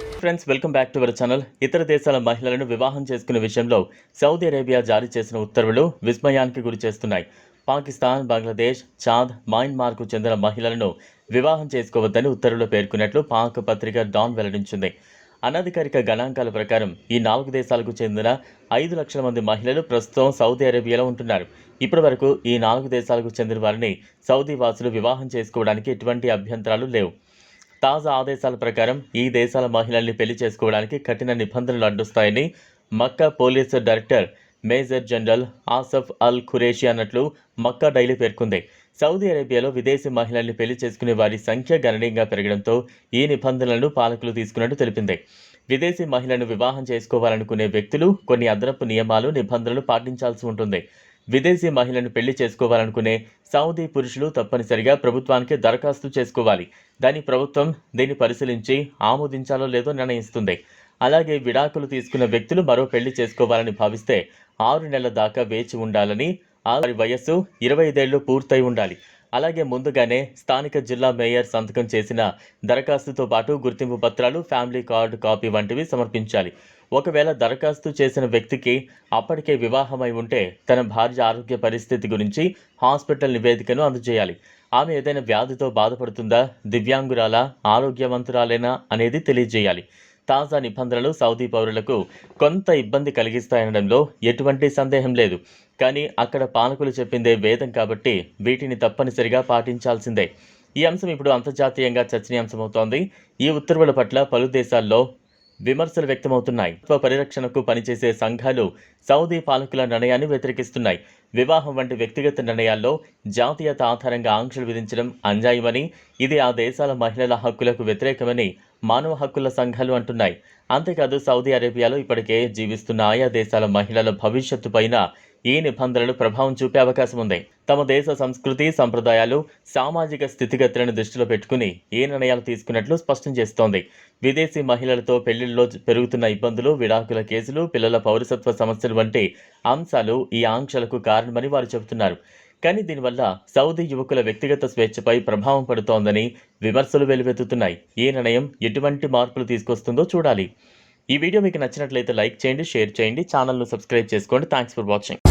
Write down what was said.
Friends welcome back to our channel ఇతర దేశాల మహిళలను వివాహం చేసుకునే విషయంలో సౌదీ అరేబియా జారీ చేసిన ఉత్తర్వులు విస్మయానికి గురి చేస్తున్నాయి. పాకిస్తాన్ బంగ్లాదేశ్ చాద్ మయన్మార్కు చెందిన మహిళలను వివాహం చేసుకోవద్దని ఉత్తర్వులు పేర్కొన్నట్లు పాక్ పత్రిక డాన్ వెల్లడించింది. అనధికారిక గణాంకాల ప్రకారం ఈ నాలుగు దేశాలకు చెందిన ఐదు లక్షల మంది మహిళలు ప్రస్తుతం సౌదీ అరేబియాలో ఉంటున్నారు. ఇప్పటివరకు ఈ నాలుగు దేశాలకు చెందిన వారిని సౌదీ వాసులు వివాహం చేసుకోవడానికి ఎటువంటి అభ్యంతరాలు లేవు. తాజా ఆదేశాల ప్రకారం ఈ దేశాల మహిళల్ని పెళ్ళి చేసుకోవడానికి కఠిన నిబంధనలు అడ్డుస్తాయని Mecca police director major general Asaf Al Qureshi అన్నట్లు మక్కా డైలీ పేర్కొంది. సౌదీ అరేబియాలో విదేశీ మహిళల్ని పెళ్ళి చేసుకునే వారి సంఖ్య గణనీయంగా పెరగడంతో ఈ నిబంధనలను పాలకులు తీసుకున్నట్టు తెలిపింది. విదేశీ మహిళను వివాహం చేసుకోవాలనుకునే వ్యక్తులు కొన్ని అదనపు నియమాలు నిబంధనలు పాటించాల్సి ఉంటుంది. విదేశీ మహిళను పెళ్ళి చేసుకోవాలనుకునే సౌదీ పురుషులు తప్పనిసరిగా ప్రభుత్వానికి దరఖాస్తు చేసుకోవాలి. దాని ప్రభుత్వం దీన్ని పరిశీలించి ఆమోదించాలో లేదో నిర్ణయిస్తుంది. అలాగే విడాకులు తీసుకున్న వ్యక్తులు మరో పెళ్ళి చేసుకోవాలని భావిస్తే ఆరు నెలల దాకా వేచి ఉండాలని వారి వయస్సు ఇరవై ఐదేళ్ళు పూర్తయి ఉండాలి. అలాగే ముందుగానే స్థానిక జిల్లా మేయర్ సంతకం చేసిన దరఖాస్తుతో పాటు గుర్తింపు పత్రాలు ఫ్యామిలీ కార్డు కాపీ వంటివి సమర్పించాలి. ఒకవేళ దరఖాస్తు చేసిన వ్యక్తికి అప్పటికే వివాహమై ఉంటే తన భార్య ఆరోగ్య పరిస్థితి గురించి హాస్పిటల్ నివేదికను అందజేయాలి. ఆమె ఏదైనా వ్యాధితో బాధపడుతుందా దివ్యాంగురాల ఆరోగ్యవంతురాలేనా అనేది తెలియజేయాలి. తాజా నిబంధనలు సౌదీ పౌరులకు కొంత ఇబ్బంది కలిగిస్తాయనడంలో ఎటువంటి సందేహం లేదు. కానీ అక్కడ పాలకులు చెప్పిందే వేదం కాబట్టి వీటిని తప్పనిసరిగా పాటించాల్సిందే. ఈ అంశం ఇప్పుడు అంతర్జాతీయంగా చర్చనీయాంశమవుతోంది. ఈ ఉత్తర్వుల పట్ల పలు దేశాల్లో విమర్శలు వ్యక్తమవుతున్నాయి. ప్రభుత్వ పరిరక్షణకు పనిచేసే సంఘాలు సౌదీ పాలకుల నిర్ణయాన్ని వ్యతిరేకిస్తున్నాయి. వివాహం వంటి వ్యక్తిగత నిర్ణయాల్లో జాతీయత ఆధారంగా ఆంక్షలు విధించడం అన్యాయమని ఇది ఆ దేశాల మహిళల హక్కులకు వ్యతిరేకమని మానవ హక్కుల సంఘాలు అంటున్నాయి. అంతేకాదు సౌదీ అరేబియాలో ఇప్పటికే జీవిస్తున్న ఆయా దేశాల మహిళల భవిష్యత్తు పైన ఈ నిబంధనలు ప్రభావం చూపే అవకాశం ఉంది. తమ దేశ సంస్కృతి సంప్రదాయాలు సామాజిక స్థితిగతులను దృష్టిలో పెట్టుకుని ఈ నిర్ణయాలు తీసుకున్నట్లు స్పష్టం చేస్తోంది. విదేశీ మహిళలతో పెళ్ళిళ్ళలో పెరుగుతున్న ఇబ్బందులు విడాకుల కేసులు పిల్లల పౌరసత్వ సమస్యలు వంటి అంశాలు ఈ ఆంక్షలకు కారణమని వారు చెబుతున్నారు. కానీ దీనివల్ల సౌదీ యువకుల వ్యక్తిగత స్వేచ్ఛపై ప్రభావం పడుతోందని విమర్శలు వెలువెత్తుతున్నాయి. ఈ నిర్ణయం ఎటువంటి మార్పులు తీసుకొస్తుందో చూడాలి. ఈ వీడియో మీకు నచ్చినట్లయితే లైక్ చేయండి షేర్ చేయండి ఛానల్ను సబ్స్క్రైబ్ చేసుకోండి. Thanks for watching.